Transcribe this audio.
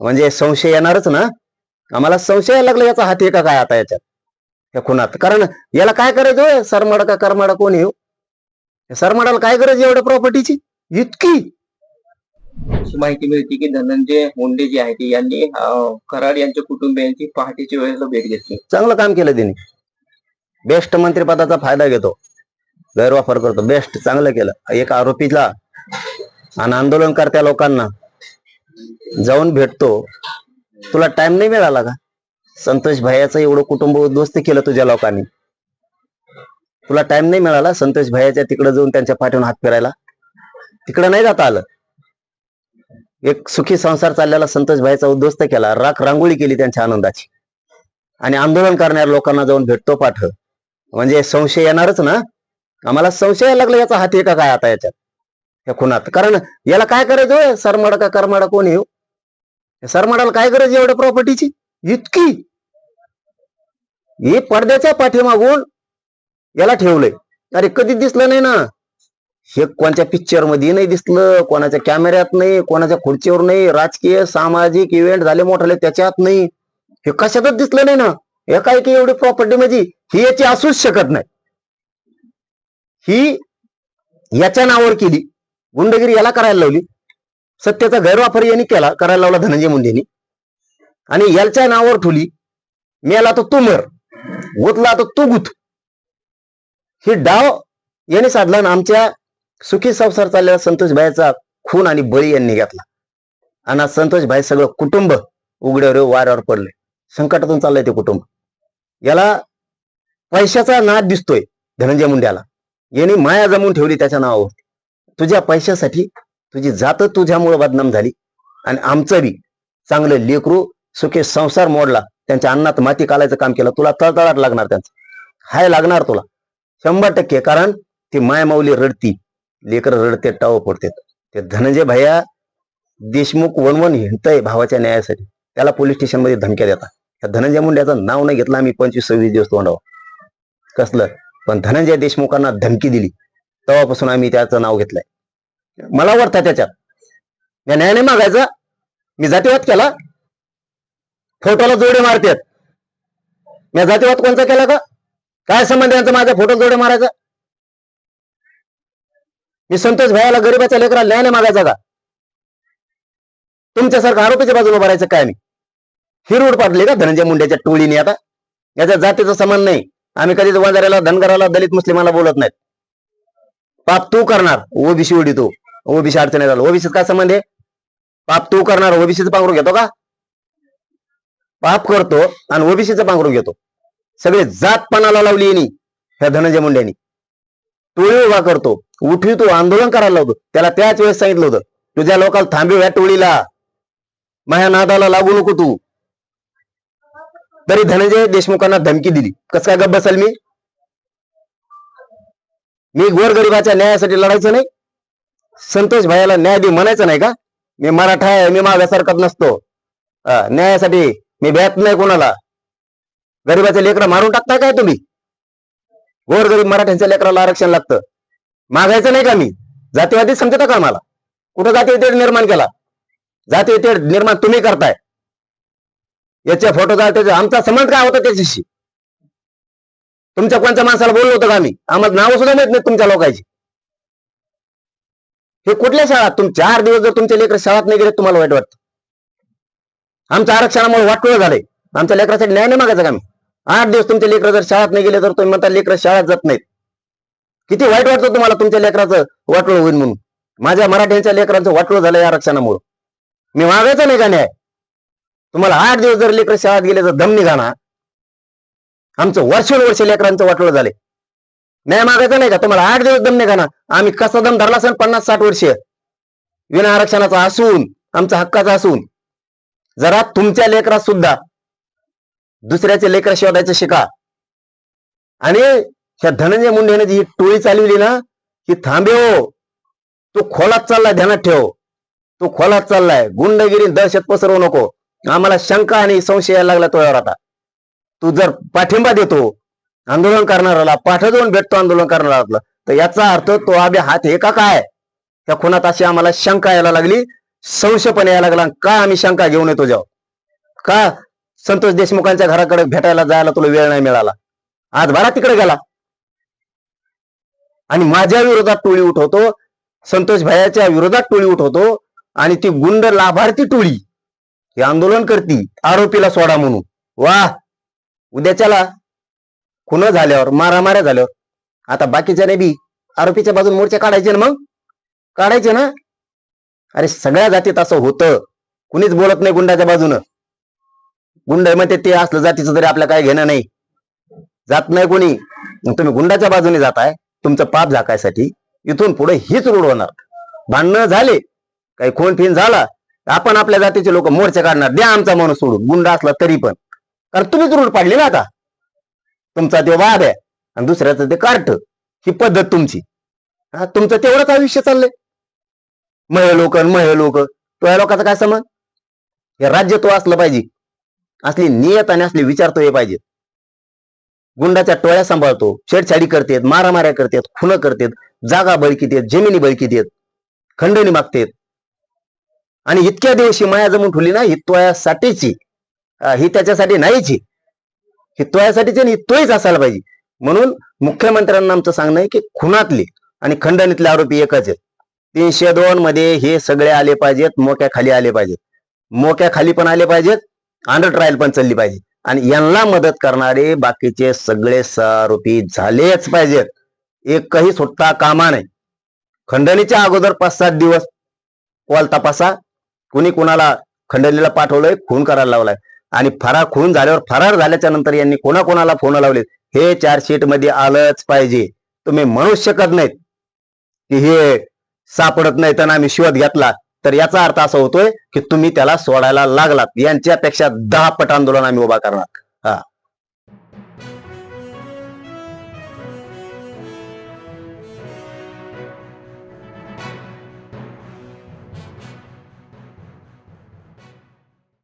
म्हणजे संशय येणारच ना? आम्हाला संशय यायला लागला याचा हात आहे का काय आता याच्यात? या खुनात. कारण याला काय करायचं? सरमाडा का करमाडा कोण येऊ? सरमाडाला काय गरज एवढ्या प्रॉपर्टीची इतकी! अशी माहिती मिळते की धनंजय मुंडे जे आहेत यांनी अं, कराड यांच्या कुटुंबियांची पहाटेच्या वेळेला भेट घेतली. चांगलं काम केलं त्यांनी बेस्ट मंत्रिपदाचा फायदा घेतो. गैरवापर करतो. बेस्ट चांगलं केलं. एक आरोपीला आणि आंदोलनकर्त्या लोकांना जाऊन भेटतो. तुला टाइम नाही मिळाला का? संतोष भैयाचं एवढं कुटुंब उद्ध्वस्त केलं तुझ्या लोकांनी. तुला टाइम नाही मिळाला संतोष भैयाच्या तिकडे जाऊन त्यांच्या पाठीवून हात फिरायला? तिकडे नाही जाता आलं. एक सुखी संसार चाललेला संतोष भाईचा उद्ध्वस्त केला. राख रांगोळी केली त्यांच्या आनंदाची. आणि आंदोलन करणाऱ्या लोकांना जाऊन भेटतो पाठ. म्हणजे संशय येणारच ना? आम्हाला संशय लागला याचा हात का काय आता याच्यात? या खुनात. कारण याला काय करायचं? सरमडका सरमाडा करमाडा कोण येऊ? सर म्हणाल काय गरज एवढ्या प्रॉपर्टीची इतकी. हे पडद्याच्या पाठीमागून याला ठेवलंय. अरे कधी दिसलं नाही ना? हे कोणत्या पिक्चरमध्ये नाही दिसलं कोणाच्या कॅमेऱ्यात नाही कोणाच्या खुर्चीवर नाही राजकीय सामाजिक इव्हेंट झाले मोठाले त्याच्यात नाही. हे कशातच दिसलं नाही ना? एकाएकी एवढी प्रॉपर्टी म्हणजे ही याची असूच शकत नाही. ही याच्या नावावर केली. गुंडगिरी याला करायला लावली. सत्तेचा गैरवापर यांनी केला करायला लावला धनंजय मुंडेनी. आणि याच्या नावावर ठेवली मेला तर तू मर गुतला तर तू गुत ही डाव यांनी साधला आणि आमच्या सुखी संसार चाललेला संतोष भाईचा खून आणि बळी यांनी घेतला. आणि आज संतोष भाई सगळं कुटुंब उघड्यावर वाऱ्यावर पडले संकटातून चाललंय ते कुटुंब. याला पैशाचा नाद दिसतोय धनंजय मुंड्याला यांनी माया जमून ठेवली त्याच्या नावावर तुझ्या पैशासाठी तुझी जात तुझ्यामुळे बदनाम झाली. आणि आमचं बी चांगलं लेकरू सुखे संसार मोडला. त्यांच्या अन्नात माती कालायचं काम केलं. तुला तळतळाट लागणार त्यांचं. हाय लागणार तुला. शंभर टक्के. कारण ती मायमाऊली रडती. लेकर रडते टाव पडते ते धनंजय भैया देशमुख वनवन हिंडतय भावाच्या न्यायासाठी. त्याला पोलीस स्टेशनमध्ये धमक्या देतात. त्या धनंजय मुंड्याचं नाव नाही घेतलं आम्ही पंचवीस सव्वीस दिवस तोंडावर. कसलं? पण धनंजय देशमुखांना धमकी दिली. तेव्हापासून आम्ही त्याचं नाव घेतलंय. मला वाटतं त्याच्यात. या न्यायाने मागायचा मी जातीवाद केला. फोटोला जोडे मारतात. मी जातीवाद कोणता केला का? काय संबंध यांचा माझ्या फोटो जोडे मारायचा? मी संतोष भाईला गरीबाच्या लेकराला न्यायाने मागायचा का? तुमच्यासारखं आरोपीच्या बाजूला भरायचं काय मी? हिरवड पाडली का धनंजय मुंड्याच्या टोळीने आता? याच्या जातीचा समान नाही. आम्ही कधीच वंजाऱ्याला धनगराला दलित मुस्लिमाला बोलत नाहीत. पाप तू करणार ओबीसी उडी तू. ओबीसी अडचणी झालं ओबीसीत काय संबंध आहे? पाप तू करणार ओबीसीचं पांघरू घेतो का? पाप करतो आणि ओबीसीचं पांघरू घेतो. सगळे जातपणाला लावली यांनी ह्या धनंजय मुंड्यांनी टोळी उभा करतो. उठवी तू आंदोलन करायला लावतो. त्याला त्याच वेळेस सांगितलं होतं तुझ्या लोकांना थांबव या टोळीला माझ्या नादाला लागू नको तू. तरी धनंजय देशमुखांना धमकी दिली. कस काय गप्प बसल मी? मी गोरगरिबाच्या न्यायासाठी लढायचं नाही. संतोष भाईला न्याय दे म्हणायचं नाही का? मी मराठा आहे मी मागासारखत नसतो. न्यायासाठी मी भ्यात नाही कोणाला. गरीबाचे लेकरं मारून टाकताय काय तुम्ही? गोरगरीब मराठ्यांच्या लेकराला आरक्षण लागतं. मागायचं नाही का मी? जातीवादी समजता का मला कुठं जाती निर्माण केला? जाती निर्माण तुम्ही करताय. याचे फोटो त्याचा आमचा संबंध काय होता त्याच्याशी? तुमच्या कोणत्या माणसाला बोललो होतो का आम्ही? आम्हाला नाव सुद्धा माहीत नाही तुमच्या लोकांची. हे कुठल्या शाळा तुम चार दिवस जर तुमचे लेकर शाळात नाही गेले तुम्हाला वाईट वाटतं. आमच्या आरक्षणामुळे वाटोळ झाले आमच्या लेकरासाठी न्याय नाही मागायचा का आम्ही? आठ दिवस तुमचे लेकर जर शाळेत नाही गेले तर तुम्ही म्हणता लेकर शाळेत जात नाहीत. किती वाईट वाटतं तुम्हाला तुमच्या लेकराचं वाटोळ होईल म्हणून? माझ्या मराठ्यांच्या लेकरांचं वाटोळ झालं या आरक्षणामुळे. मी मागायचं नाही का न्याय? तुम्हाला आठ दिवस जर लेकर शाळेत गेले तर दम निघाना आमचं वर्षानुवर्ष लेकरांचं वाटोळ झाले न्याय मागायचा नाही का? तुम्हाला आठ दिवस दम निघाना आम्ही कसा दम धरला असेल? पन्नास साठ वर्ष. विना आरक्षणाचा असून आमचा हक्काचा असून. जरा तुमच्या लेकरात सुद्धा दुसऱ्याचे लेकर शोधायचं शिका. आणि ह्या धनंजय मुंडेने जी ही टोळी चालवली ना ही थांबे हो. तो खोलात चाललाय ध्यानात ठेव. तो खोलात चाललाय. गुंडगिरी दहशत पसरवू नको. आम्हाला शंका आणि संशय यायला लागला तुझ्यावर आता. तू जर पाठिंबा देतो आंदोलन करणाऱ्याला पाठ जाऊन भेटतो आंदोलन करणाऱ्याला. तर याचा अर्थ तो आबे हात हे का काय? त्या खुनात अशी आम्हाला शंका यायला लागली संशय पण यायला लागला का आम्ही शंका घेऊन येतो जाऊ? का संतोष देशमुखांच्या घराकडे भेटायला जायला तुला वेळ नाही मिळाला? आज भरा तिकडे गेला. आणि माझ्या विरोधात टोळी उठवतो संतोष भैयाच्या विरोधात टोळी उठवतो आणि ती गुंड लाभार्थी टोळी हे आंदोलन करती आरोपीला सोडा म्हणून. वा! उद्याच्याला खुन झाल्यावर मारामाऱ्या झाल्यावर. आता बाकीच्या बी. आरोपीच्या बाजून मोर्चे काढायचे ना मग? काढायचे ना? अरे सगळ्या जातीत असं होतं. कुणीच बोलत नाही गुंडाच्या बाजूनं. गुंड म्हणते ते असलं जातीचं तरी आपल्या काय घेणं नाही. जात नाही कोणी. मग तुम्ही गुंडाच्या बाजूने जाताय तुमचं पाप झाकायसाठी इथून पुढे हीच रूढ होणार. भांडणं झाले काही खून फिन झाला आपण आपल्या जातीचे लोक मोर्चे काढणार. द्या आमचा माणूस सोडून. गुंड असला तरी पण. कारण तुम्हीच रूढ पाडली ना आता. तुमचा ते वाद आहे आणि दुसऱ्याचं ते कार्ट ही पद्धत तुमची. हा तुमचं तेवढंच आयुष्य चाललंय. महे लोक महे लोक. तो या लोकांचा काय समज हे राज्य तो असलं पाहिजे. असली नियत आणि असले विचार तो हे पाहिजे. गुंडाच्या टोळ्या सांभाळतो छेडछाडी करतेत मारामाऱ्या करतेत खुनं करतेत जागा बळकीत येत जमिनी बळकीत येत खंडणी मागतेत. आणि इतक्या दिवशी माया जमून ठेवली ना ही तोयासाठीची ही त्याच्यासाठी नाहीची. ही तोयासाठीची आणि ही असायला पाहिजे. म्हणून मुख्यमंत्र्यांना आमचं सांगणं आहे की खुनातले आणि खंडणीतले आरोपी एकच आहेत. तीनशे दोन मध्ये हे सगळे आले पाहिजेत मोक्या खाली आले पाहिजेत. मोक्या खाली पण आले पाहिजेत अंडर ट्रायल पण चालली पाहिजे आणि यांना मदत करणारे बाकीचे सगळे आरोपी झालेच पाहिजेत. एकही सुट्टा कामा नाही खंडणीच्या अगोदर पाच सात दिवस कॉल तपासा कुणी कुणाला खंडणीला पाठवलंय खून करायला लावलाय. आणि फरार खून झाल्यावर फरार झाल्याच्यानंतर यांनी कोणाकोणाला फोन लावले? हे चार्जशीटमध्ये आलंच पाहिजे. तुम्ही म्हणू शकत नाहीत? की हे सापडत नाही त्यांना आम्ही शोध घेतला. तर याचा अर्थ असा होतोय की तुम्ही त्याला सोडायला लागलात. यांच्यापेक्षा दहा पट आंदोलन आम्ही उभा करणार. हा.